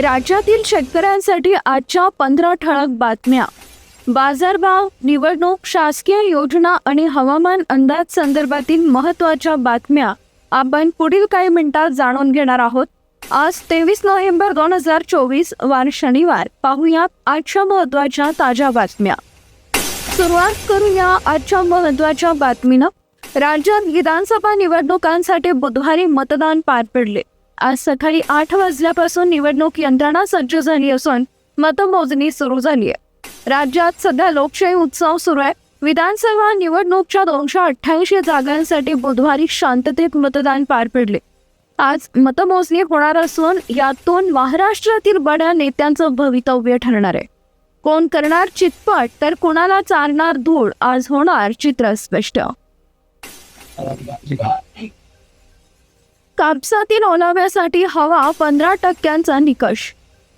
राज्यातील शेतकऱ्यांसाठी आजच्या पंधरा ठळक बातम्या. बाजारभाव निवडणूक शासकीय योजना आणि हवामान अंदाज संदर्भातील महत्त्वाच्या बातम्या. आपण पुढील काही मिनिटात जाणून घेणार आहोत. आज तेवीस नोव्हेंबर दोन हजार चोवीस वार शनिवार. पाहूया आजच्या महत्त्वाच्या ताज्या बातम्या. सुरुवात करूया आजच्या महत्त्वाच्या बातमीनं. राज्यात विधानसभा निवडणुकांसाठी बुधवारी मतदान पार पडले. आज सकाळी आठ वाजल्यापासून निवडणूक यंत्रणा सज्ज झाली असून मतमोजणी सुरू झाली आहे. राज्यात सध्या लोकशाही उत्सव सुरू आहे. विधानसभा निवडणूकच्या दोनशे अठ्ठ्याऐंशी जागांसाठी बुधवारी शांततेत मतदान पार पडले. आज मतमोजणी होणार असून यातून महाराष्ट्रातील बड्या नेत्यांचं भवितव्य ठरणार आहे. कोण करणार चितपट तर कोणाला चालणार धूळ आज होणार चित्र स्पष्ट. कापसातील ओलाव्यासाठी हवा पंधरा टक्क्यांचा निकष.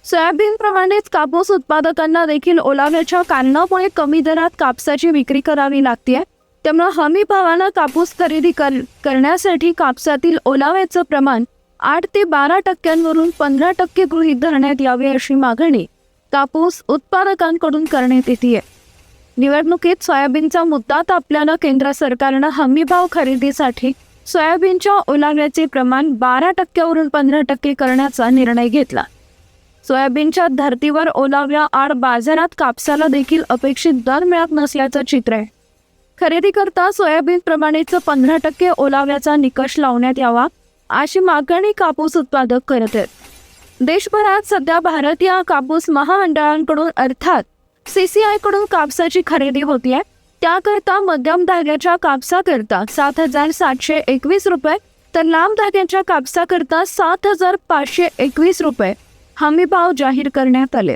सोयाबीन प्रमाणेच कापूस उत्पादकांना देखील ओलाव्याच्या कारणामुळे कमी दरात कापसाची विक्री करावी लागते त्यामुळे हमी भावानं कापूस खरेदी कर करण्यासाठी कापसातील ओलाव्याचं प्रमाण आठ ते बारा टक्क्यांवरून पंधरा टक्के गृहीत धरण्यात यावे अशी मागणी कापूस उत्पादकांकडून करण्यात येते निवडणुकीत सोयाबीनचा मुद्दा तापल्यानं केंद्र सरकारनं हमीभाव खरेदीसाठी सोयाबीनच्या ओलाव्याचे प्रमाण बारा टक्क्यावरून पंधरा टक्के करण्याचा निर्णय घेतला. सोयाबीनच्या धर्तीवर ओलाव्या आड बाजारात कापसाला देखील अपेक्षित दर मिळत नसल्याचं चित्र आहे. खरेदी करता सोयाबीन प्रमाणेच पंधरा टक्के ओलाव्याचा निकष लावण्यात यावा अशी मागणी कापूस उत्पादक करत आहेत. देशभरात सध्या भारतीय कापूस महामंडळांकडून अर्थात सीसीआयकडून कापसाची खरेदी होतीये त्याकरता मध्यम धाग्याच्या कापसाकरता सात हजार सातशे एकवीस रुपये तर लांब धाग्याच्या कापसाकरता सात हजार पाचशे एकवीस रुपये हमी भाव जाहीर करण्यात आले.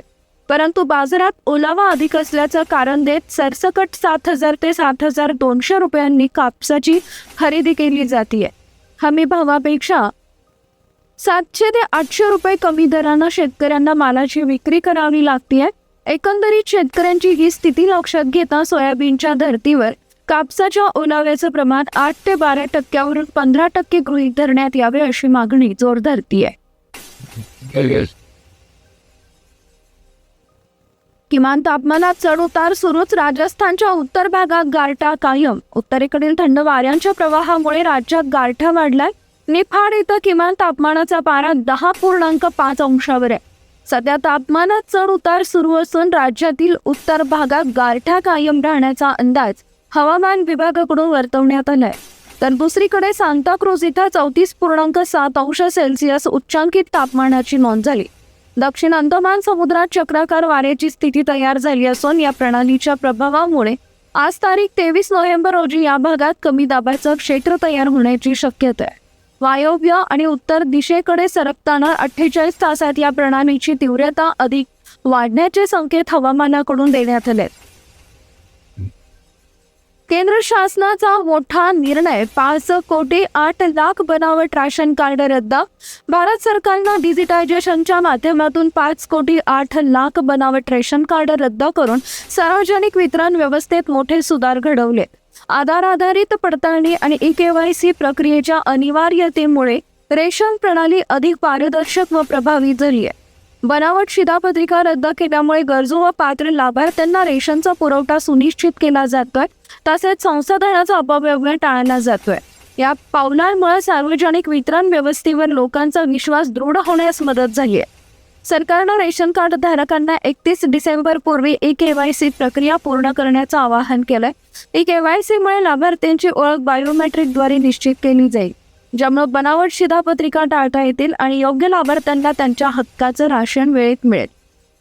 परंतु बाजारात ओलावा अधिक असल्याचं कारण देत सरसकट सात हजार ते सात हजार दोनशे रुपयांनी कापसाची खरेदी केली जाते हमी भावापेक्षा सातशे ते आठशे रुपये कमी दरानं शेतकऱ्यांना मालाची विक्री करावी लागते एकंदरीत शेतकऱ्यांची ही स्थिती लक्षात घेता सोयाबीनच्या धर्तीवर कापसाच्या ओलाव्याचं प्रमाण आठ ते बारा टक्क्यावरून पंधरा टक्के गृहीत धरण्यात यावे अशी मागणी जोर धरतीये. किमान तापमानात चढ उतार सुरूच राजस्थानच्या उत्तर भागात गारठा कायम. उत्तरेकडील थंड वाऱ्यांच्या प्रवाहामुळे राज्यात गारठा वाढलाय. निफाड इथं किमान तापमानाचा पारा दहा पूर्णांक पाच अंशावर आहे. सध्या तापमानात चढ उतार सुरू असून राज्यातील उत्तर भागात गारठा कायम राहण्याचा अंदाज हवामान विभागाकडून वर्तवण्यात आलाय. तर दुसरीकडे सांताक्रूज इथं चौतीस पूर्णांक सात अंश सेल्सिअस उच्चांकित तापमानाची नोंद झाली. दक्षिण अंदमान समुद्रात चक्राकार वाऱ्याची स्थिती तयार झाली असून या प्रणालीच्या प्रभावामुळे आज तारीख तेवीस नोव्हेंबर रोजी या भागात कमी दाबाचं क्षेत्र तयार होण्याची शक्यता आहे. वायव्य आणि उत्तर दिशेकडे सरकताना अठ्ठेचाळीस तासात या प्रणालीची तीव्रता अधिक वाढण्याचे संकेत हवामानाकडून देण्यात आले. केंद्र शासनाचा मोठा निर्णय पाच कोटी आठ लाख बनावट राशन कार्ड रद्द. भारत सरकारनं डिजिटायझेशनच्या माध्यमातून पाच कोटी आठ लाख बनावट रेशन कार्ड रद्द करून सार्वजनिक वितरण व्यवस्थेत मोठे सुधार घडवले. आधार आधारित पडताळणी आणि ई के वाय सी प्रक्रियेच्या अनिवार्यतेमुळे रेशन प्रणाली अधिक पारदर्शक व प्रभावी झाली आहे. बनावट शिधापत्रिका रद्द केल्यामुळे गरजू व पात्र लाभार्थ्यांना रेशनचा पुरवठा सुनिश्चित केला जातोय तसेच संसाधनाचा अपव्यवहार टाळला जातोय. या पावलांमुळे सार्वजनिक वितरण व्यवस्थेवर लोकांचा विश्वास दृढ होण्यास मदत झाली आहे. सरकारनं रेशन कार्ड धारकांना एकतीस डिसेंबर पूर्वी ई के वाय सी प्रक्रिया पूर्ण करण्याचं आवाहन केलंय. ई के वाय सीमुळे लाभार्थ्यांची ओळख बायोमेट्रिकद्वारे निश्चित केली जाईल ज्यामुळे बनावट शिधापत्रिका टाळता येतील आणि योग्य लाभार्थ्यांना त्यांच्या हक्काचं राशन वेळेत मिळेल.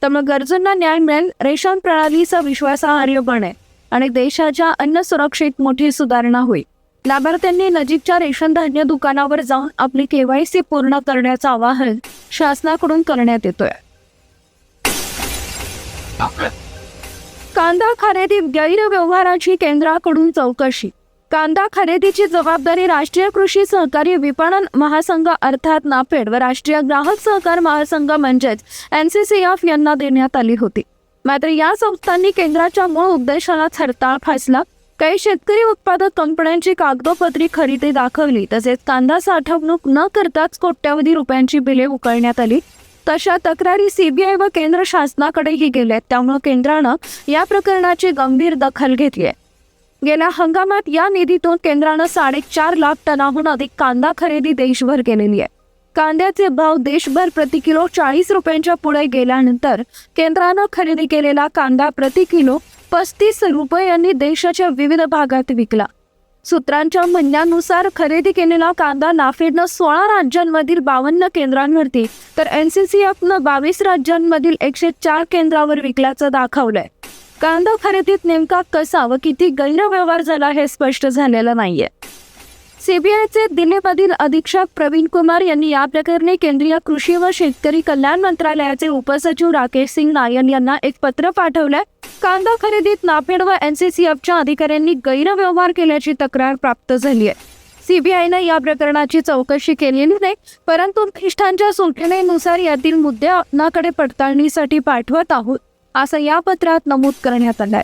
त्यामुळे गरजूंना न्याय मिळेल रेशन प्रणालीचा विश्वासार्ह बनेल आणि देशाच्या अन्न सुरक्षेत मोठी सुधारणा होईल. लाभार्थ्यांनी नजीकच्या रेशन धान्य दुकानावर जाऊन आपली केवायसी पूर्ण करण्याचं आवाहन शासनाकडून करण्यात येतोय. कांदा खरेदीत गैरव्यवहाराची केंद्राकडून चौकशी. कांदा खरेदीची जबाबदारी राष्ट्रीय कृषी सहकारी विपणन महासंघ अर्थात नाफेड व राष्ट्रीय ग्राहक सहकार महासंघ म्हणजेच एन सी सी एफ यांना देण्यात आली होती. मात्र या संस्थांनी केंद्राच्या मूळ उद्देशाला हरताळ फासला. काही शेतकरी उत्पादक कंपन्यांची कागदोपत्री खरेदी दाखवली तसेच कांदा साठवणूक न करताच कोट्यावधी रुपयांची बिले उकळण्यात आली. तशा तक्रारी सीबीआय व केंद्र शासनाकडेही गेल्या त्यामुळे केंद्रानं या प्रकरणाची गंभीर दखल घेतली आहे गेल्या हंगामात या निधीतून केंद्रानं साडेचार लाख टनाहून अधिक कांदा खरेदी देशभर केलेली आहे. कांद्याचे भाव देशभर प्रति किलो चाळीस रुपयांच्या पुढे गेल्यानंतर केंद्रानं खरेदी केलेला कांदा प्रति किलो पस्तीस रुपयांनी देशाच्या विविध भागात विकला. सूत्रांच्या म्हणण्यानुसार खरेदी केलेला कांदा नाफेडनं सोळा राज्यांमधील बावन्न केंद्रांवरती तर एन सी सी एफनं बावीस राज्यांमधील एकशे चार केंद्रावर विकल्याचं दाखवलंय. कांदा खरेदीत नेमका कसा व किती गैरव्यवहार झाला हे स्पष्ट झालेलं नाहीये. सीबीआयचे दिल्लीमधील अधीक्षक प्रवीण कुमार यांनी या प्रकरणी केंद्रीय कृषी व शेतकरी कल्याण मंत्रालयाचे उपसचिव राकेश सिंग नायन यांना एक पत्र पाठवलंय कांदा खरेदीत नाफेड व एनसीसीएफच्या अधिकाऱ्यांनी गैरव्यवहार केल्याची तक्रार प्राप्त झाली आहे सीबीआयनं या प्रकरणाची चौकशी केलेली नाही परंतु वरिष्ठांच्या सूचनेनुसार यातील मुद्दे आपणाकडे पडताळणीसाठी पाठवत आहोत असं या पत्रात नमूद करण्यात आलंय.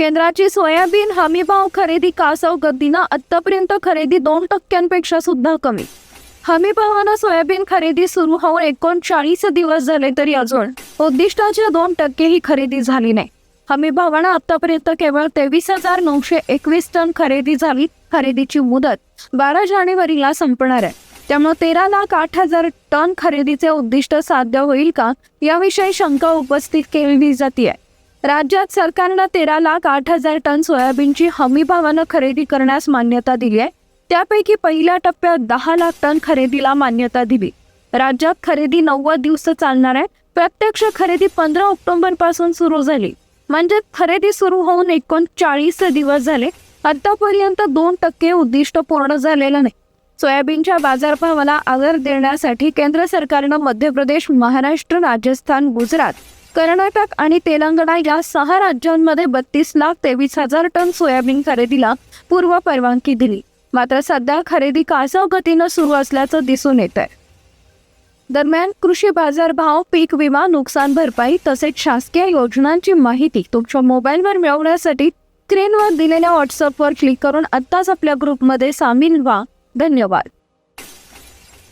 केंद्राची सोयाबीन हमीभाव खरेदी कासव गतीनं आत्तापर्यंत खरेदी दोन टक्क्यांपेक्षा सुद्धा कमी. हमीभावानं सोयाबीन खरेदी सुरू होऊन एकोणचाळीस दिवस झाले तरी अजून उद्दिष्टाच्या दोन टक्के ही खरेदी झाली नाही. हमीभावानं आतापर्यंत केवळ तेवीस हजार नऊशे एकवीस टन खरेदी झाली. खरेदीची मुदत बारा जानेवारीला संपणार आहे. त्यामुळे तेरा लाख आठ हजार टन खरेदीचे उद्दिष्ट साध्य होईल का? याविषयी शंका उपस्थित केली जाते राज्यात सरकारनं तेरा लाख आठ हजार टन सोयाबीनची हमीभावानं खरेदी करण्यास मान्यता दिली आहे. त्यापैकी पहिल्या टप्प्यात दहा लाख टन खरेदीला मान्यता दिली. राज्यात खरेदी नव्वद दिवस चालणार आहे. प्रत्यक्ष खरेदी पंधरा ऑक्टोबरपासून सुरू झाली. म्हणजे खरेदी सुरू होऊन एकोणचाळीस दिवस झाले. आतापर्यंत दोन टक्के उद्दिष्ट पूर्ण झालेलं नाही. सोयाबीनच्या बाजारभावाला आदर देण्यासाठी केंद्र सरकारनं मध्य प्रदेश महाराष्ट्र राजस्थान गुजरात कर्नाटक आणि तेलंगणा या सहा राज्यांमध्ये बत्तीस लाख तेवीस हजार टन सोयाबीन खरेदीला पूर्व परवानगी दिली. मात्र सध्या खरेदी कासव गतीनं सुरू असल्याचं दिसून येत आहे दरम्यान कृषी बाजार भाव पीक विमा नुकसान भरपाई तसेच शासकीय योजनांची माहिती तुमच्या मोबाईलवर मिळवण्यासाठी स्क्रीनवर दिलेल्या व्हॉट्सअपवर क्लिक करून आत्ताच आपल्या ग्रुपमध्ये सामील व्हा. धन्यवाद.